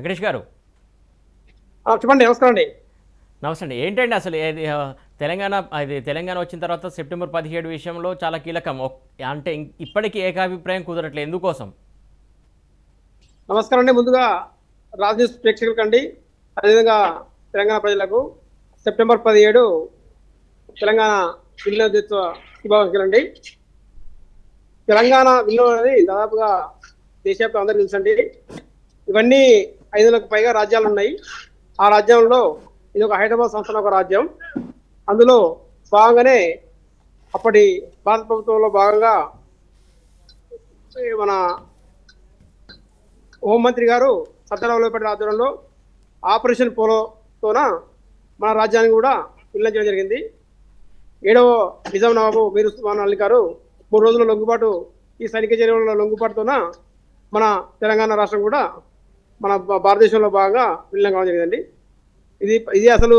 వెంకటేష్ గారు. చెప్పండి నమస్కారం అండి. నమస్తే అండి. ఏంటండి అసలు తెలంగాణ అది తెలంగాణ వచ్చిన తర్వాత సెప్టెంబర్ పదిహేడు విషయంలో చాలా కీలకం. అంటే ఇప్పటికీ ఏకాభిప్రాయం కుదరట్లేదు. ఎందుకోసం? నమస్కారం అండి. ముందుగా రాజ్ న్యూస్ ప్రేక్షకులకు అండి అదేవిధంగా తెలంగాణ ప్రజలకు సెప్టెంబర్ పదిహేడు తెలంగాణ విలీనోత్సవ శుభాకాంక్షలు అండి తెలంగాణ విలీనం అనేది దాదాపుగా దేశవ్యాప్తంగా అందరికీ తెలుసండి. ఇవన్నీ ఐదు వందలకు పైగా రాజ్యాలు ఉన్నాయి. ఆ రాజ్యంలో ఇది ఒక హైదరాబాద్ సంస్థల ఒక రాజ్యం. అందులో భాగంగానే అప్పటి భారత ప్రభుత్వంలో భాగంగా మన హోంమంత్రి గారు సర్దార్ ఆధ్వర్యంలో ఆపరేషన్ పోలోతోన మన రాజ్యాన్ని కూడా విల్లించడం జరిగింది. ఏడవ నిజాం నవాబు మీరు ఉస్మాన్ అలీ గారు మూడు రోజుల లొంగుబాటు ఈ సైనిక చర్యల లొంగుబాటుతోన మన తెలంగాణ రాష్ట్రం కూడా మన భారతదేశంలో బాగా విలీనం కావడం జరిగిందండి. ఇది ఇది అసలు